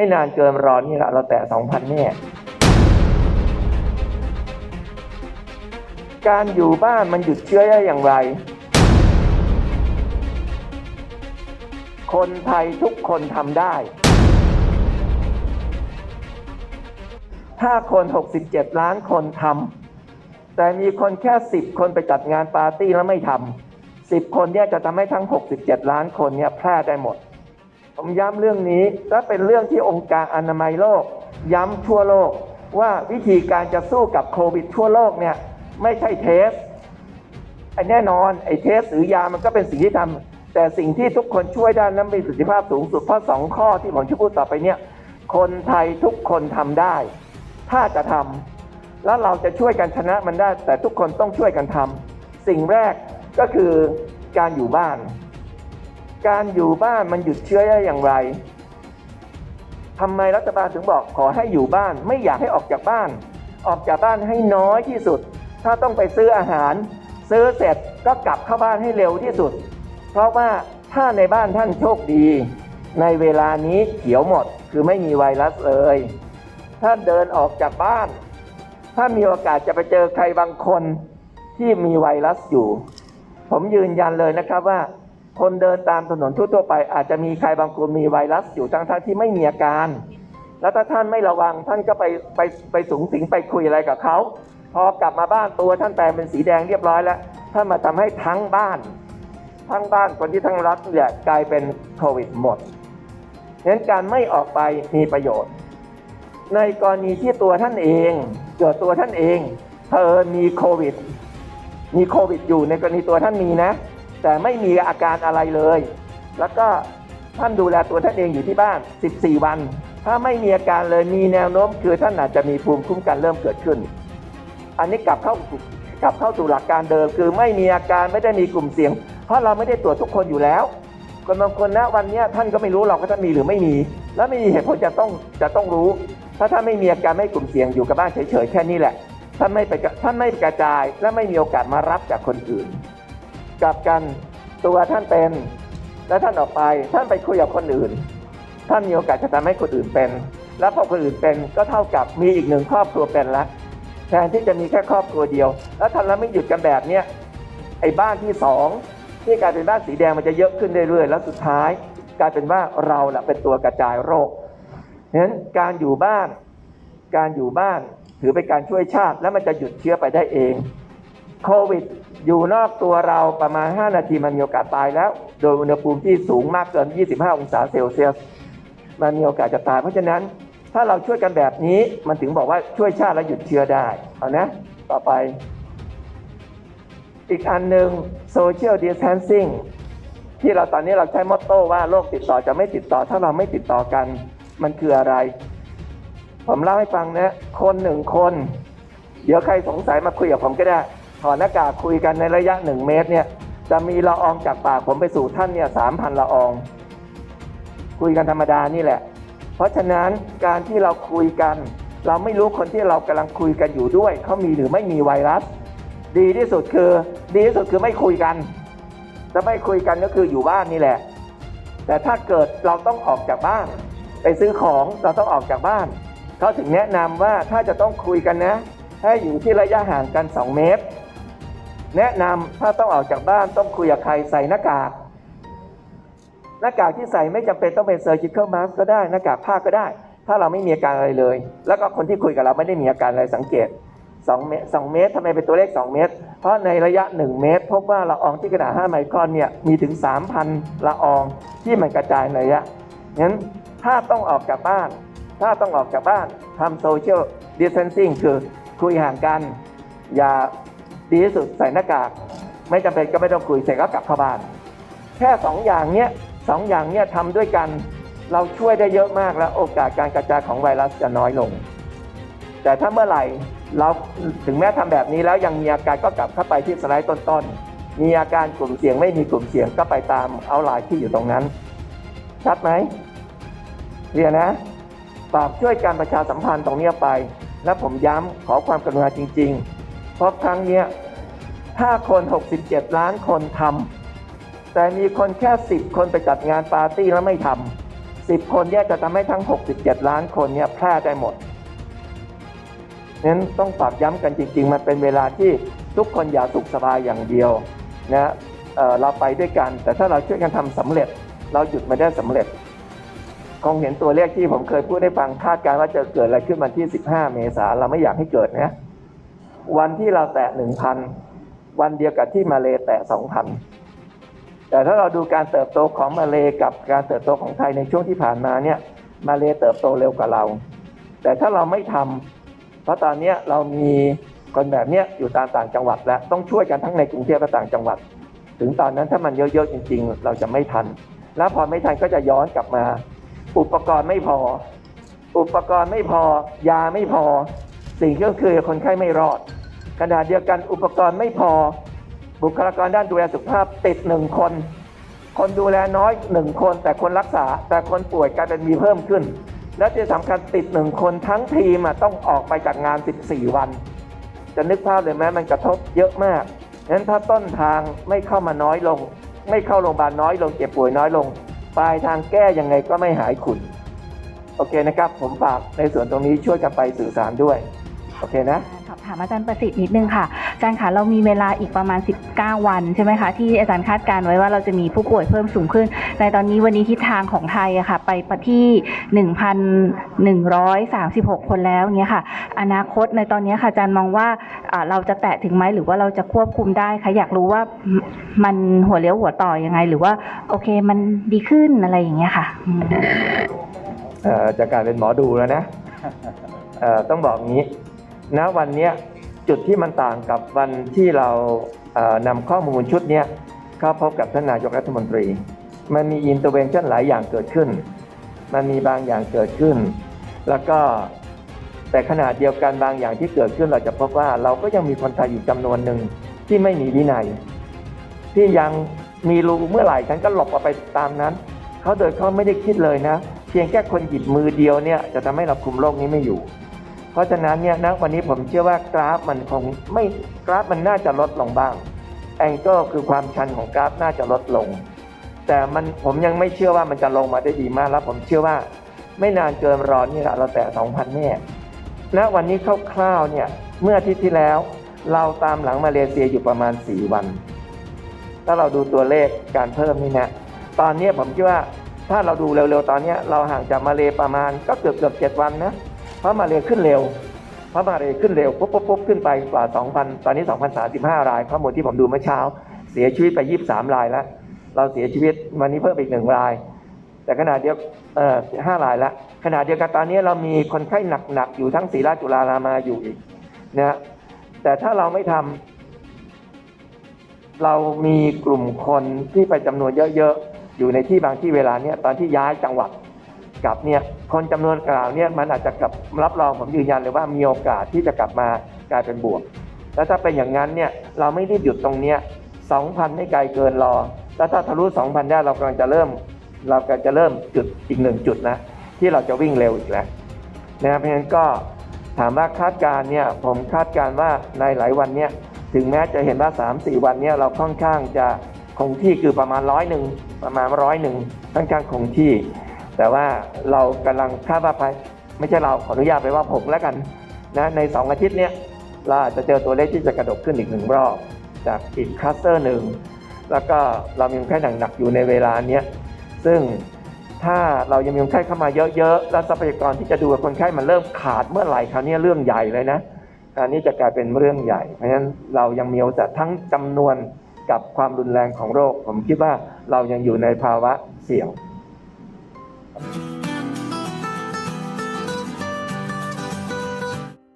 ไม่นานเกินรอนี่แหละเราแตะสองพันแน่การอยู่บ้านมันหยุดเชื้อได้อย่างไร คนไทยทุกคนทำได้ ถ้าคน 67 ล้านคนทำ แต่มีคนแค่ 10 คนไปจัดงานปาร์ตี้แล้วไม่ทำ 10 คนเนี่ยจะทำให้ทั้ง 67 ล้านคนเนี่ยแพร่ได้หมด ผมย้ำเรื่องนี้และเป็นเรื่องที่องค์การอนามัยโลก ย้ำทั่วโลกว่าวิธีการจะสู้กับโควิดทั่วโลกเนี่ยไม่ใช่เทสไอ้แน่นอนไอ้เทสหรือยามันก็เป็นสิ่งที่ทำแต่สิ่งที่ทุกคนช่วยได้นั้นมีประสิทธิภาพสูงสุดเพราะสองข้อที่ผมจะพูดต่อไปเนี่ยคนไทยทุกคนทำได้ ถ้าจะทำแล้วเราจะช่วยกันชนะมันได้ แต่ทุกคนต้องช่วยกันทำสิ่งแรกก็คือการอยู่บ้าน การอยู่บ้านมันหยุดเชื้อได้อย่างไรทำไมรัฐบาลถึงบอกขอให้อยู่บ้าน ไม่อยากให้ออกจากบ้าน ออกจากบ้านให้น้อยที่สุด ถ้าต้องไปซื้ออาหาร ซื้อเสร็จก็กลับเข้าบ้านให้เร็วที่สุด เพราะว่าถ้าในบ้านท่านโชคดี ในเวลานี้เขียวหมดคือไม่มีไวรัสเลยถ้าเดินออกจากบ้าน ถ้ามีโอกาสจะไปเจอใครบางคนที่มีไวรัสอยู่ ผมยืนยันเลยนะครับว่า คนเดินตามถนนทั่วๆไป อาจจะมีใครบางคนมีไวรัสอยู่ทั้งท่านที่ไม่มีอาการ แล้วถ้าท่านไม่ระวังท่านก็ไปไปไปสูงสิงไปคุยอะไรกับเขาพอกลับมาบ้านตัวท่านแปลงเป็นสีแดงเรียบร้อยแล้วท่านมาทำให้ทั้งบ้าน ทั้งบ้านคนที่ทั้งรัฐเนี่ยกลายเป็นโควิดหมดฉะนั้นการไม่ออกไปมีประโยชน์ ในกรณีที่ตัวท่านเองเกิดตัวท่านเองเธอมีโควิด มีโควิดอยู่ในกรณีตัวท่านมีนะ แต่ไม่มีอาการอะไรเลย แล้วก็ท่านดูแลตัวท่านเองอยู่ที่บ้าน 14 วัน ถ้าไม่มีอาการเลยมีแนวโน้ม คือท่านอาจจะมีภูมิคุ้มกันเริ่มเกิดขึ้น อันนี้กลับเข้ากลับเข้าสู่หลักการเดิม คือไม่มีอาการไม่ได้มีกลุ่มเสี่ยง เพราะเราไม่ได้ตรวจทุกคนอยู่แล้วคนบางคนนะวันนี้ท่านก็ไม่รู้หรอกว่าท่านมีหรือไม่มี และไม่มีเหตุผลจะต้องจะต้องรู้ ถ้าท่านไม่มีอาการไม่กลุ่มเสี่ยงอยู่กับบ้านเฉยๆแค่นี้แหละท่านไม่ไปท่านไม่กระจายและไม่มีโอกาสมารับจากคนอื่น กลับกันตัวท่านเป็น แล้วท่านออกไป ท่านไปคุยกับคนอื่น ท่านมีโอกาสจะทำให้คนอื่นเป็น แล้วพอคนอื่นเป็นก็เท่ากับมีอีกหนึ่งครอบครัวเป็นละแทนที่จะมีแค่ครอบครัวเดียว แล้วทำแล้วไม่หยุดกันแบบเนี้ยไอ้บ้านที่สองที่กลายเป็นบ้านสีแดงมันจะเยอะขึ้นเรื่อยๆแล้วสุดท้าย กลายเป็นว่าเราแหละเป็นตัวกระจายโรคฉะนั้นการอยู่บ้าน การอยู่บ้านถือเป็นการช่วยชาติ และมันจะหยุดเชื้อไปได้เองโควิด อยู่นอกตัวเราประมาณ 5 นาทีมันมีโอกาสตายแล้ว โดยอุณหภูมิที่สูงมากเกิน 25 องศาเซลเซียส มันมีโอกาสจะตาย เพราะฉะนั้นถ้าเราช่วยกันแบบนี้มันถึงบอกว่าช่วยชาติและหยุดเชื้อได้ เอานะ ต่อไป อีกอันหนึ่ง social distancing ที่เราตอนนี้เราใช้มอตโต้ว่าโรคติดต่อจะไม่ติดต่อ ถ้าเราไม่ติดต่อกัน มันคืออะไร ผมเล่าให้ฟังนะ คนหนึ่งคน เดี๋ยวใครสงสัยมาคุยกับผมก็ได้ ถอดหน้ากากคุยกันในระยะหนึ่งเมตรเนี่ยจะมีละอองจากปากผมไปสู่ท่านเนี่ยสามพันละออง คุยกันธรรมดานี่แหละ เพราะฉะนั้นการที่เราคุยกัน เราไม่รู้คนที่เรากำลังคุยกันอยู่ด้วยเขามีหรือไม่มีไวรัส ดีที่สุดคือ ดีที่สุดคือไม่คุยกันจะไม่คุยกันก็คืออยู่บ้านนี่แหละ แต่ถ้าเกิดเราต้องออกจากบ้าน ไปซื้อของเราต้องออกจากบ้านเขาถึงแนะนำว่าถ้าจะต้องคุยกันนะ ให้อยู่ที่ระยะห่างกัน 2 เมตร แนะนำถ้าต้องออกจากบ้านต้องคุยกับใครใส่หน้ากาก หน้ากากที่ใส่ไม่จำเป็นต้องเป็น surgical mask ก็ได้หน้ากากผ้าก็ได้ ถ้าเราไม่มีอาการอะไรเลย แล้วก็คนที่คุยกับเราไม่ได้มีอาการอะไรสังเกต2เมตร2เมตรทำไมเป็นตัวเลข 2 เมตร เพราะในระยะ 1 เมตร พบว่าละอองที่ขนาด 5 ไมครอนเนี่ยมีถึง 3,000 ละอองที่มันกระจายในระยะงั้นถ้าต้องออกจากบ้าน ถ้าต้องออกจากบ้านทำ social distancing คือคุยห่างกัน อย่า ดีที่สุดใส่หน้ากาก ไม่จำเป็นก็ไม่ต้องคุยเสร็จก็กลับเข้าบ้าน แค่สองอย่างเนี้ยสองอย่างเนี้ยทำด้วยกัน เราช่วยได้เยอะมากแล้วโอกาสการกระจายของไวรัสจะน้อยลง แต่ถ้าเมื่อไหร่เราถึงแม้ทำแบบนี้แล้วยังมีอาการก็กลับเข้าไปที่สไลด์ต้นๆ มีอาการกลุ่มเสี่ยงไม่มีกลุ่มเสี่ยงก็ไปตามเอาลน์ที่อยู่ตรงนั้น ชัดไหมเรียนนะฝากช่วยการประชาสัมพันธ์ตรงนี้ไป และผมย้ำขอความกรุณาจริง ๆ เพราะครั้งเนี้ยถ้าคน 67 ล้านคนทำแต่มีคนแค่ 10 คนไปจัดงานปาร์ตี้แล้วไม่ทำ10 คนเนี่ยจะทำให้ทั้ง 67 ล้านคนเนี่ยแพร่ได้หมดนั้นต้องฝากย้ำกันจริง ๆ มันเป็นเวลาที่ทุกคนอย่าสุขสบายอย่างเดียวนะเเราไปด้วยกัน แต่ถ้าเราช่วยกันทำสำเร็จ เราหยุดมาได้สำเร็จคงเห็นตัวเลขที่ผมเคยพูดให้ฟังคาดการณ์ว่าจะเกิดอะไรขึ้นวันที่ 15 เมษาเราไม่อยากให้เกิดนะ วันที่เราแตะ1,000วันเดียวกับที่มาเลแตะ2,000แต่ถ้าเราดูการเติบโตของมาเลกับการเติบโตของไทยในช่วงที่ผ่านมาเนี่ยมาเลเติบโตเร็วกว่าเรา แต่ถ้าเราไม่ทำเพราะตอนนี้เรามีคนแบบเนี้ยอยู่ตามต่างจังหวัด แล้วต้องช่วยกันทั้งในกรุงเทพและต่างจังหวัด ถึงตอนนั้นถ้ามันเยอะๆจริง ๆ เราจะไม่ทัน แล้วพอไม่ทันก็จะย้อนกลับมา อุปกรณ์ไม่พอ อุปกรณ์ไม่พอ ยาไม่พอ สิ่งที่ก็คือคนไข้ไม่รอด ขณะเดียวกันอุปกรณ์ไม่พอ บุคลากรด้านดูแลสุขภาพติดหนึ่งคน คนดูแลน้อยหนึ่งคน แต่คนรักษา แต่คนป่วยกลายเป็นมีเพิ่มขึ้น และที่สำคัญติดหนึ่งคนทั้งทีมต้องออกไปจากงาน 14 วัน จะนึกภาพเลยไหมมันกระทบเยอะมากงั้นถ้าต้นทางไม่เข้ามาน้อยลง ไม่เข้าโรงพยาบาลน้อยลงเจ็บป่วยน้อยลงปลายทางแก้ยังไงก็ไม่หายขุนโอเคนะครับ ผมฝากในส่วนตรงนี้ช่วยกันไปสื่อสารด้วย โอเคนะ ถามอาจารย์ประสิทธิ์นิดนึงค่ะอาจารย์คะเรามีเวลาอีกประมาณ 19 วันใช่ไหมคะที่อาจารย์คาดการไว้ว่าเราจะมีผู้ป่วยเพิ่มสูงขึ้น ในตอนนี้วันนี้ทิศทางของไทยอะค่ะ ไปปที่ 1,136 คนแล้วอย่างเงี้ยค่ะ อนาคตในตอนนี้ค่ะอาจารย์มองว่าเราจะแตะถึงไหมหรือว่าเราจะควบคุมได้คะอยากรู้ว่ามันหัวเลี้ยวหัวต่อยังไง หรือว่าโอเคมันดีขึ้นอะไรอย่างเงี้ยค่ะจะกลายเป็นหมอดูแล้วนะต้องบอกงี้ ณวันนี้จุดที่มันต่างกับวันที่เรานำข้อมูลชุดนี้เข้าพบกับท่านนายกรัฐมนตรี มันมีอินเตอร์เวนชั่นหลายอย่างเกิดขึ้น มันมีบางอย่างเกิดขึ้น แล้วก็แต่ขณะเดียวกันบางอย่างที่เกิดขึ้นเราจะพบว่าเราก็ยังมีคนไทยอยู่จำนวนหนึ่งที่ไม่มีวินัย ที่ยังมีรูเมื่อไหร่ฉันก็หลบออกไปตามนั้น เขาโดยเขาไม่ได้คิดเลยนะ เพียงแค่คนหยิบมือเดียวเนี่ยจะทำให้เราคุมโรคนี้ไม่อยู่ เพราะฉะนั้นเนี่ยนะวันนี้ผมเชื่อว่ากราฟมันคงไม่กราฟมันน่าจะลดลงบ้างแองเกิลคือความชันของกราฟน่าจะลดลง แต่มันผมยังไม่เชื่อว่ามันจะลงมาได้ดีมากแล้ว ผมเชื่อว่าไม่นานเกินรอนี่แหละเราแต่ 2,000แน่ณวันนี้คร่าวๆเนี่ยเมื่ออาทิตย์ที่แล้ว เราตามหลังมาเลเซียอยู่ประมาณ 4 วัน ถ้าเราดูตัวเลขการเพิ่มนี่นะตอนนี้ผมคิดว่าถ้าเราดูเร็วๆตอนนี้เราห่างจากมาเลประมาณก็เกือบเกือบเจ็ดวันนะ พราะมาเลขึ้นเร็ว พระมาเลขึ้นเร็วปุ๊บปุ๊บปุ๊บขึ้นไปกว่า 2,000 ตอนนี้ 2,035 รายข้อมูลที่ผมดูเมื่อเช้า เสียชีวิตไป 23 รายแล้ว เราเสียชีวิตวันนี้เพิ่มอีกหนึ่งราย แต่ขณะเดียวเอ่อห้ารายแล้วขณะเดียวกันตอนนี้เรามีคนไข้หนักๆอยู่ทั้งศรีราชจุฬารามาอยู่อีกนะแต่ถ้าเราไม่ทำเรามีกลุ่มคนที่ไปจำนวนเยอะๆ อยู่ในที่บางที่เวลาเนี้ยตอนที่ย้ายจังหวัด กลับเนี่ยคนจำนวนกล่าวเนี่ยมันอาจจะกลับรับรองผมยืนยันเลยว่ามีโอกาสที่จะกลับมากลายเป็นบวก แล้วถ้าเป็นอย่างนั้นเนี่ยเราไม่รีบหยุดตรงเนี้ย2,000 ไม่ไกลเกินรอ แล้วถ้าทะลุ 2,000 ได้เรากำลังจะเริ่ม เราก็จะเริ่มจุดอีกหนึ่งจุดนะที่เราจะวิ่งเร็วอีกแล้วนะครับเพราะฉะนั้นก็ถามว่าคาดการณ์เนี่ยผมคาดการณ์ว่าในหลายวันเนี่ยถึงแม้จะเห็นว่า 3 4 วันเนี้ยเราค่อนข้างจะคงที่คือประมาณร้อยหนึ่งประมาณร้อยหนึ่งค่อนข้างคงที่ แต่ว่าเรากำลังคาดว่าภายไม่ใช่เราขออนุญาตไปว่าผมแล้วกันนะใน 2 อาทิตย์เนี้ยเราอาจจะเจอตัวเลขที่จะกระโดดขึ้นอีกหนึ่งรอบจากอีกคลัสเตอร์หนึ่งแล้วก็เรามีคนไข้หนักๆอยู่ในเวลาเนี้ยซึ่งถ้าเรายังมีคนไข้เข้ามาเยอะๆ แล้วทรัพยากรที่จะดูคนไข้มันเริ่มขาดเมื่อไหร่คราวนี้เรื่องใหญ่เลยนะอันนี้จะกลายเป็นเรื่องใหญ่ เพราะฉะนั้นเรายังมีโอกาสทั้งจำนวนกับความรุนแรงของโรค ผมคิดว่าเรายังอยู่ในภาวะเสี่ยง Thank you.